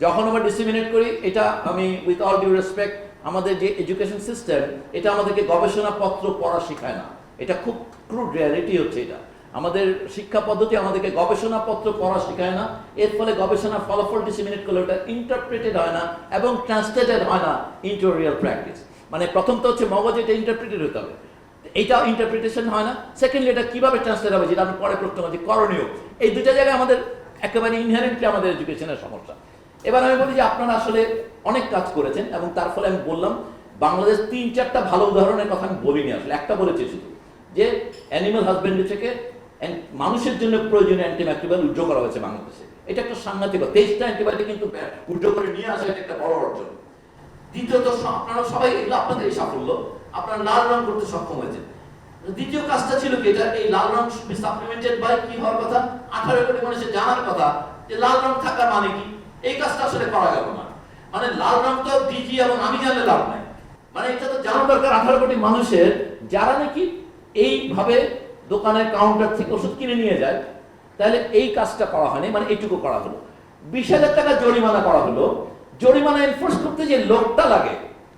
যখন আমরা ডিসিমিনেট করি, এটা আমি উইথ অল ডিউ রেসপেক্ট আমাদের যে এডুকেশন সিস্টেম এটা আমাদেরকে গবেষণাপত্র পড়া শেখায় না। এটা খুব ক্রুড রিয়ালিটি হচ্ছে এটা। আমাদের শিক্ষা পদ্ধতি আমাদেরকে গবেষণাপত্র পড়া শেখায় না। এর ফলে গবেষণার ফলাফল ডিসিমিনেট করলে ওটা ইন্টারপ্রেটেড হয় না এবং ট্রান্সলেটেড হয় না ইন্টু রিয়াল প্র্যাকটিস মানে প্রথম তো হচ্ছে মগজে, এটা ইন্টারপ্রেটেড হতে হবে। এইটা ইন্টারপ্রিটেশন হয় না। সেকেন্ডলি এটা কীভাবে ট্রান্সলেট হবে? যেটা আমি পরে প্রশ্ন করছি। করণীয়। এই দুটা জায়গায় আমাদের একেবারে ইনহারেন্টলি আমাদের এডুকেশনের সমস্যা। এবার আমি বলি যে আপনারা আসলে অনেক কাজ করেছেন এবং তার ফলে আমি বললাম, বাংলাদেশ তিন চারটা ভালো উদাহরণের কথা আমি বলিনি আসলে, একটা বলেছি শুধু, যে অ্যানিমাল হাজবেন্ডারি থেকে মানুষের জন্য প্রয়োজনীয় অ্যান্টিবায়োটিক উজ্জ্ব করা হয়েছে বাংলাদেশে। এটা একটা সাংঘাতিক তেইশটা অ্যান্টিবায়োটিক কিন্তু উজ্জ্ব করে নিয়ে আসা এটা একটা বড় অর্জন। দ্বিতীয়ত আপনারা সবাই, এগুলো আপনাদের এই সাফল্য, আপনারা লাল রং করতে সক্ষম হয়েছে দ্বিতীয় কাজটা ছিল কি, এটা এই লাল রং সাপ্লিমেন্টেড বাই কি হওয়ার কথা? আঠারো কোটি মানুষের জানার কথা, যে লাল রং থাকার মানে কি? এই কাজটা আসলে করা গেল না। মানে লাল রং তো ডিজি এবং আমি জানলে লাভ নাই। মানে এটা তো জানা দরকার আঠারো কোটি মানুষের, যারা নাকি এইভাবে দোকানের কাউন্টার থেকে ওষুধ কিনে নিয়ে যায়, তাহলে এই কাজটা করা হয়নি মানে এইটুকু করা হলো। বিশ হাজার টাকা জরিমানা করা হলো। জরিমানা এনফোর্স করতে যে লোকটা লাগে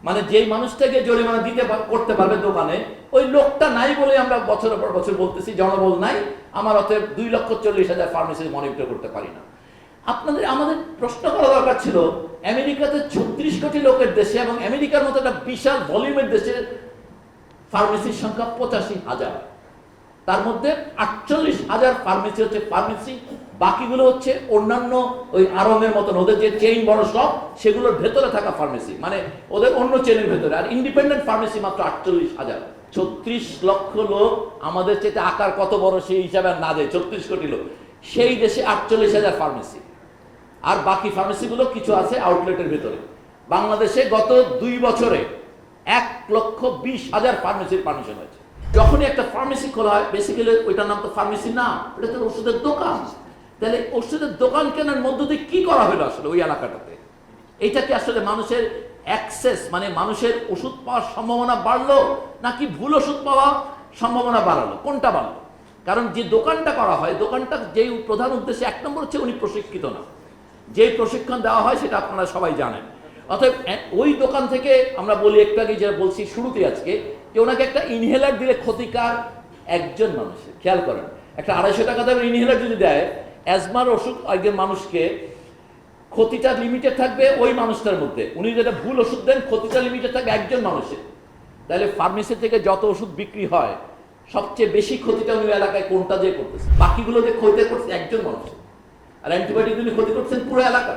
মানে যেই মানুষটাকে জরিমানা দিতে করতে পারবে দোকানে, ওই লোকটা নাই বলে আমরা বছরের পর বছর বলতেছি, জনবল নাই, আমার অতএব দুই লক্ষ চল্লিশ হাজার ফার্মেসি মনিটর করতে পারি না। আপনাদের, আমাদের প্রশ্ন করা দরকার ছিল, আমেরিকাতে ছত্রিশ কোটি লোকের দেশে এবং আমেরিকার মতো একটা বিশাল ভলিউমের দেশে ফার্মেসির সংখ্যা পঁচাশি হাজার। তার মধ্যে আটচল্লিশ হাজার ফার্মেসি হচ্ছে ফার্মেসি বাকিগুলো হচ্ছে অন্যান্য ওই আরঙের মতন। ওদের যে চেইন বড় সব, সেগুলোর ভেতরে থাকা ফার্মেসি মানে ওদের অন্য চেনের ভেতরে। আর ইন্ডিপেন্ডেন্ট ফার্মেসি মাত্র আটচল্লিশ হাজার। ছত্রিশ লক্ষ লোক আমাদের চেয়ে আকার কত বড় সেই হিসাবে না দেয়, ছত্রিশ কোটি লোক। সেই দেশে আটচল্লিশ হাজার ফার্মেসি আর বাকি ফার্মেসিগুলো কিছু আছে আউটলেটের ভেতরে। বাংলাদেশে গত দুই বছরে এক লক্ষ বিশ হাজার ফার্মেসির পারমিশন হয়েছে। যখনই একটা ফার্মেসি খোলা হয় বেসিক্যালি ওইটার নাম তো ফার্মেসি না ওটা তো ওষুধের দোকান। তাহলে ওষুধের দোকান কেনার মধ্য দিয়ে কি করা হলো আসলে ওই এলাকাটাতে? এইটা কি আসলে মানুষের অ্যাক্সেস মানে মানুষের ওষুধ পাওয়ার সম্ভাবনা বাড়লো, নাকি ভুল ওষুধ পাওয়া সম্ভাবনা বাড়ালো? কোনটা বাড়লো? কারণ যে দোকানটা করা হয়, দোকানটা যেই প্রধান উদ্দেশ্যে, এক নম্বর হচ্ছে উনি প্রশিক্ষিত না। যেই প্রশিক্ষণ দেওয়া হয় সেটা আপনারা সবাই জানেন। অতএব ওই দোকান থেকে আমরা বলি একটু আগে যেটা বলছি শুরুতে আজকে, যে ওনাকে একটা ইনহেলার দিলে ক্ষতিকার একজন মানুষের, খেয়াল করেন। একটা আড়াইশো টাকা দামের ইনহেলার যদি দেয় অ্যাজমার ওষুধ একজন মানুষকে ক্ষতিটা লিমিটেড থাকবে ওই মানুষটার মধ্যে। উনি যেটা ভুল ওষুধ দেন, ক্ষতিটা লিমিটেড থাকবে একজন মানুষের। তাহলে ফার্মেসি থেকে যত ওষুধ বিক্রি হয়, সবচেয়ে বেশি ক্ষতিটা উনি এলাকায় কোনটা দিয়ে করতেছে? বাকিগুলো যে ক্ষতি করছে একজন মানুষ আর অ্যান্টিবায়োটিক উনি ক্ষতি করছেন পুরো এলাকা।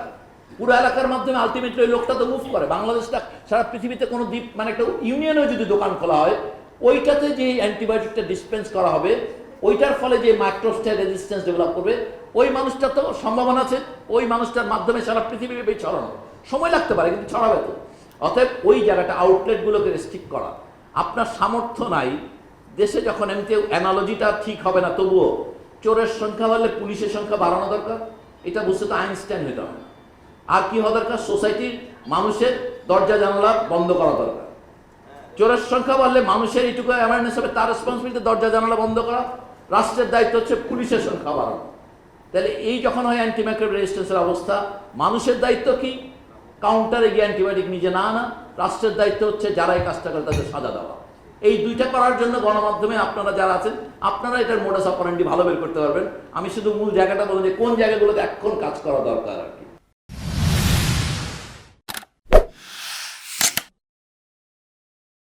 পুরো এলাকার মাধ্যমে আলটিমেটলি ওই লোকটা তো মুভ করে। বাংলাদেশটা, সারা পৃথিবীতে কোনো দ্বীপ মানে একটা ইউনিয়নেও যদি দোকান খোলা হয়, ওইটাতে যে অ্যান্টিবায়োটিকটা ডিসপেন্স করা হবে, ওইটার ফলে যে মাইক্রোস্টার রেজিস্ট্যান্স ডেভেলপ করবে, ওই মানুষটার তো সম্ভাবনা আছে। ওই মানুষটার মাধ্যমে সারা পৃথিবী ছড়ানো। সময় লাগতে পারে, কিন্তু ছড়াবে তো। অতএব ওই জায়গাটা আউটলেটগুলোকে রেস্ট্রিক্ট করা। আপনার সামর্থ্য নাই। দেশে যখন এমনিতে অ্যানালজিটা ঠিক হবে না, তবুও চোরের সংখ্যা বাড়লে পুলিশের সংখ্যা বাড়ানো দরকার, এটা বুঝতে তো আইনস্টাইন হতে হবে। আর কি হওয়া দরকার? সোসাইটির মানুষের দরজা, জানালা বন্ধ করা দরকার। চোরের সংখ্যা বাড়লে মানুষের এইটুকু অ্যাওয়ারনেস হবে, তার রেসপন্সিবিলিটি দরজা, জানালা বন্ধ করা। রাষ্ট্রের দায়িত্ব হচ্ছে পুলিশের সংখ্যা বাড়ানো। তাহলে এই যখন হয় অ্যান্টিমাইক্রোব রেজিস্ট্যান্সের অবস্থা, মানুষের দায়িত্ব কি? কাউন্টারে গিয়ে অ্যান্টিবায়োটিক নিজে না আনা। রাষ্ট্রের দায়িত্ব হচ্ছে যারা এই কাজটা করে তাদের সাজা দেওয়া। এই দুইটা করার জন্য গণমাধ্যমে আপনারা যারা আছেন, আপনারা এটার মোটাস অপারেন্ডি ভালো বের করতে পারবেন। আমি শুধু মূল জায়গাটা বলব যে কোন জায়গাগুলোতে এখন কাজ করা দরকার আর কি।